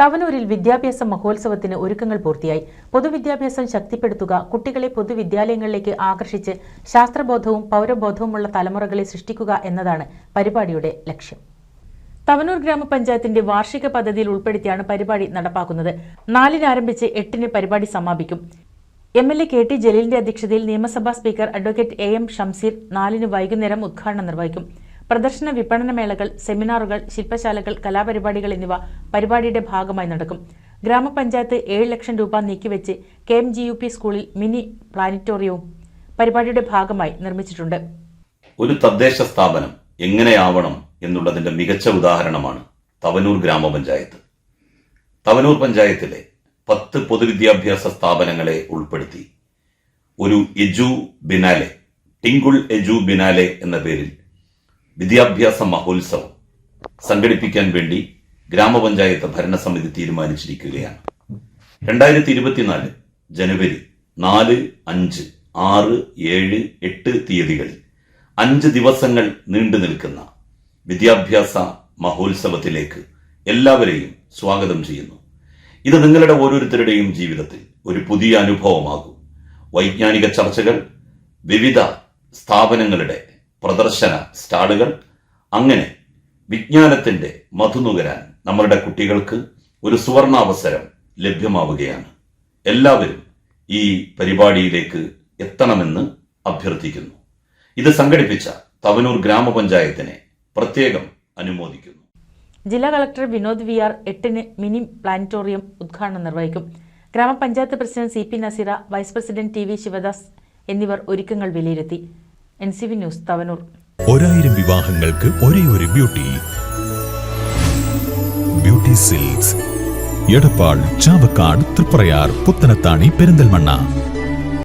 തവനൂരിൽ വിദ്യാഭ്യാസ മഹോത്സവത്തിന് ഒരുക്കങ്ങൾ പൂർത്തിയായി. പൊതുവിദ്യാഭ്യാസം ശക്തിപ്പെടുത്തുക കുട്ടികളെ പൊതുവിദ്യാലയങ്ങളിലേക്ക് ആകർഷിച്ച് ശാസ്ത്രബോധവും പൗരബോധവുമുള്ള തലമുറകളെ സൃഷ്ടിക്കുക എന്നതാണ് പരിപാടിയുടെ ലക്ഷ്യം. തവനൂർ ഗ്രാമപഞ്ചായത്തിന്റെ വാർഷിക പദ്ധതിയിൽ ഉൾപ്പെടുത്തിയാണ് പരിപാടി നടപ്പാക്കുന്നത്. നാലിന് ആരംഭിച്ച് എട്ടിന് പരിപാടി സമാപിക്കും. M L A K T ജലീലിന്റെ അധ്യക്ഷതയിൽ നിയമസഭാ speaker advocate A M Shamseer നാലിന് വൈകുന്നേരം ഉദ്ഘാടനം നിർവഹിക്കും. പ്രദർശന വിപണന മേളകൾ സെമിനാറുകൾ ശില്പശാലകൾ കലാപരിപാടികൾ എന്നിവ പരിപാടിയുടെ ഭാഗമായി നടക്കും. ഗ്രാമപഞ്ചായത്ത് ഏഴ് ലക്ഷം രൂപ നീക്കിവെച്ച് K M G U P സ്കൂളിൽ മിനി പ്ലാനറ്റോറിയവും പരിപാടിയുടെ ഭാഗമായി നിർമ്മിച്ചിട്ടുണ്ട്. ഒരു തദ്ദേശ സ്ഥാപനം എങ്ങനെയാവണം എന്നുള്ളതിന്റെ മികച്ച ഉദാഹരണമാണ് തവനൂർ ഗ്രാമപഞ്ചായത്ത്. തവനൂർ പഞ്ചായത്തിലെ പത്ത് പൊതുവിദ്യാഭ്യാസ സ്ഥാപനങ്ങളെ ഉൾപ്പെടുത്തി. ഒരു എജു ബിനാലെ ടിങ്കുൾ എജു ബിനാലെ എന്ന പേരിൽ വിദ്യാഭ്യാസ മഹോത്സവം സംഘടിപ്പിക്കാൻ വേണ്ടി ഗ്രാമപഞ്ചായത്ത് ഭരണസമിതി തീരുമാനിച്ചിരിക്കുകയാണ്. രണ്ടായിരത്തി ഇരുപത്തിനാല് ജനുവരി നാല് അഞ്ച് ആറ് ഏഴ് എട്ട് തീയതികളിൽ അഞ്ച് ദിവസങ്ങൾ നീണ്ടു നിൽക്കുന്ന വിദ്യാഭ്യാസ മഹോത്സവത്തിലേക്ക് എല്ലാവരെയും സ്വാഗതം ചെയ്യുന്നു. ഇത് നിങ്ങളുടെ ഓരോരുത്തരുടെയും ജീവിതത്തിൽ ഒരു പുതിയ അനുഭവമാകും. വൈജ്ഞാനിക ചർച്ചകൾ വിവിധ സ്ഥാപനങ്ങളുടെ പ്രദർശന സ്റ്റാളുകൾ അങ്ങനെ വിജ്ഞാനത്തിന്റെ മധുനുകരാൻ നമ്മളുടെ കുട്ടികൾക്ക് ഒരു സുവർണാവസരം ലഭ്യമാവുകയാണ്. എല്ലാവരും ഈ പരിപാടിയിലേക്ക് എത്തണമെന്ന് അഭ്യർത്ഥിക്കുന്നു. ഇത് സംഘടിപ്പിച്ച തവനൂർ ഗ്രാമപഞ്ചായത്തിനെ പ്രത്യേകം അനുമോദിക്കുന്നു. ജില്ലാ കളക്ടർ വിനോദ് വി ആർ എട്ടിന് മിനി പ്ലാനറ്റോറിയം ഉദ്ഘാടനം നിർവഹിക്കും. ഗ്രാമപഞ്ചായത്ത് president C P Naseera vice president T V Shivadas എന്നിവർ ഒരുക്കങ്ങൾ വിലയിരുത്തി. N C V news Thavanur. ഒരായിരം വിവാഹങ്ങൾക്ക് ഒരേ ഒരു beauty. Beauty silks. Edappal Chavakkad Triprayar Puthanathani Perinthalmanna.